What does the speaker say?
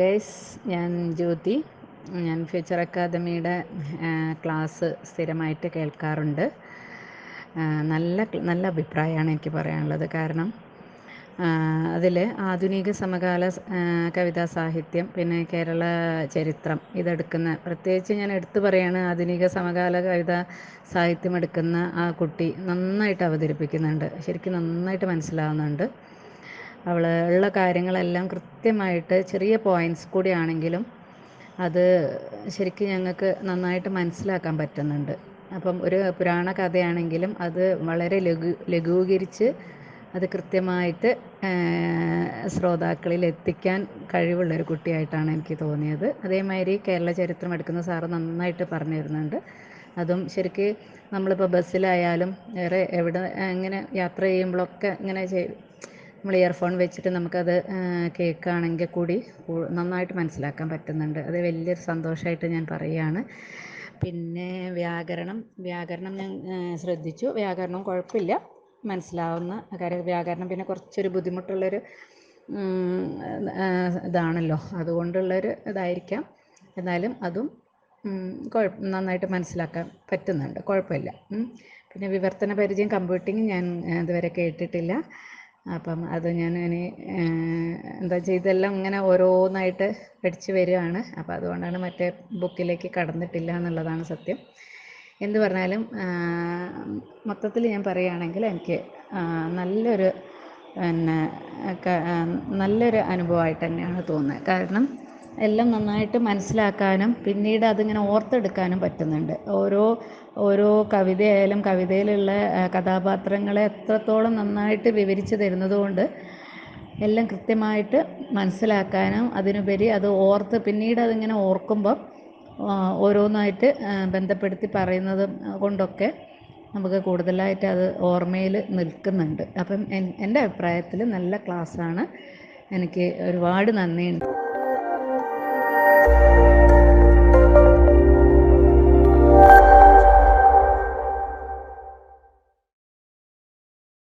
Guys ഞാൻ ജ്യോതി. ഞാൻ future അക്കാദമിയുടെ ക്ലാസ് സ്ഥിരമായിട്ട് കേൾക്കാറുണ്ട്. നല്ല നല്ല അഭിപ്രായമാണ് എനിക്ക് പറയാനുള്ളത്. കാരണം അതിൽ ആധുനിക സമകാല കവിതാ സാഹിത്യം പിന്നെ കേരള ചരിത്രം ഇതെടുക്കുന്ന പ്രത്യേകിച്ച് ഞാൻ എടുത്തു പറയാണ് ആധുനിക സമകാല കവിതാ സാഹിത്യം എടുക്കുന്ന ആ കുട്ടി നന്നായിട്ട് അവതരിപ്പിക്കുന്നുണ്ട്. ശരിക്കും നന്നായിട്ട് മനസ്സിലാവുന്നുണ്ട്. അവൾ ഉള്ള കാര്യങ്ങളെല്ലാം കൃത്യമായിട്ട് ചെറിയ പോയിന്റ്സ് കൂടിയാണെങ്കിലും അത് ശരിക്കും ഞങ്ങൾക്ക് നന്നായിട്ട് മനസ്സിലാക്കാൻ പറ്റുന്നുണ്ട്. അപ്പം ഒരു പുരാണ കഥയാണെങ്കിലും അത് വളരെ ലഘു ലഘൂകരിച്ച് അത് കൃത്യമായിട്ട് ശ്രോതാക്കളിൽ എത്തിക്കാൻ കഴിവുള്ളൊരു കുട്ടിയായിട്ടാണ് എനിക്ക് തോന്നിയത്. അതേമാതിരി കേരള ചരിത്രം എടുക്കുന്ന സാറ് നന്നായിട്ട് പറഞ്ഞു തരുന്നുണ്ട് അതും ശരിക്ക് നമ്മളിപ്പോൾ ബസ്സിലായാലും വേറെ എവിടെ ഇങ്ങനെ യാത്ര ചെയ്യുമ്പോഴൊക്കെ ഇങ്ങനെ നമ്മൾ ഇയർഫോൺ വെച്ചിട്ട് നമുക്കത് കേൾക്കുകയാണെങ്കിൽ കൂടി നന്നായിട്ട് മനസ്സിലാക്കാൻ പറ്റുന്നുണ്ട്. അത് വലിയൊരു സന്തോഷമായിട്ട് ഞാൻ പറയുകയാണ്. പിന്നെ വ്യാകരണം. വ്യാകരണം ഞാൻ ശ്രദ്ധിച്ചു. വ്യാകരണം കുഴപ്പമില്ല. മനസ്സിലാവുന്ന കാര്യം. വ്യാകരണം പിന്നെ കുറച്ചൊരു ബുദ്ധിമുട്ടുള്ളൊരു ഇതാണല്ലോ. അതുകൊണ്ടുള്ളൊരു ഇതായിരിക്കാം. എന്നാലും അതും കുഴപ്പ നന്നായിട്ട് മനസ്സിലാക്കാൻ പറ്റുന്നുണ്ട്. കുഴപ്പമില്ല. പിന്നെ വിവർത്തന പരിചയം കമ്പ്യൂട്ടിങ് ഞാൻ ഇതുവരെ കേട്ടിട്ടില്ല. അപ്പം അത് ഞാൻ ഇനി എന്താ ചെയ്തെല്ലാം ഇങ്ങനെ ഓരോന്നായിട്ട് പഠിച്ച് വരികയാണ്. അപ്പോൾ അതുകൊണ്ടാണ് മറ്റേ ബുക്കിലേക്ക് കടന്നിട്ടില്ല എന്നുള്ളതാണ് സത്യം. എന്ത് പറഞ്ഞാലും മൊത്തത്തിൽ ഞാൻ പറയുകയാണെങ്കിൽ എനിക്ക് നല്ലൊരു പിന്നെ നല്ലൊരു അനുഭവമായിട്ട് തന്നെയാണ് തോന്നുന്നത്. കാരണം എല്ലാം നന്നായിട്ട് മനസ്സിലാക്കാനും പിന്നീട് അതിങ്ങനെ ഓർത്തെടുക്കാനും പറ്റുന്നുണ്ട്. ഓരോ ഓരോ കവിതയായാലും കവിതയിലുള്ള കഥാപാത്രങ്ങളെ എത്രത്തോളം നന്നായിട്ട് വിവരിച്ചു തരുന്നതുകൊണ്ട് എല്ലാം കൃത്യമായിട്ട് മനസ്സിലാക്കാനും അതിനുപരി അത് ഓർത്ത് പിന്നീട് അതിങ്ങനെ ഓർക്കുമ്പം ഓരോന്നായിട്ട് ബന്ധപ്പെടുത്തി പറയുന്നത് കൊണ്ടൊക്കെ നമുക്ക് കൂടുതലായിട്ട് അത് ഓർമ്മയിൽ നിൽക്കുന്നുണ്ട്. അപ്പം എൻ- എന്റെ അഭിപ്രായത്തിൽ നല്ല ക്ലാസ്സാണ്. എനിക്ക് ഒരുപാട് നന്ദിയുണ്ട്.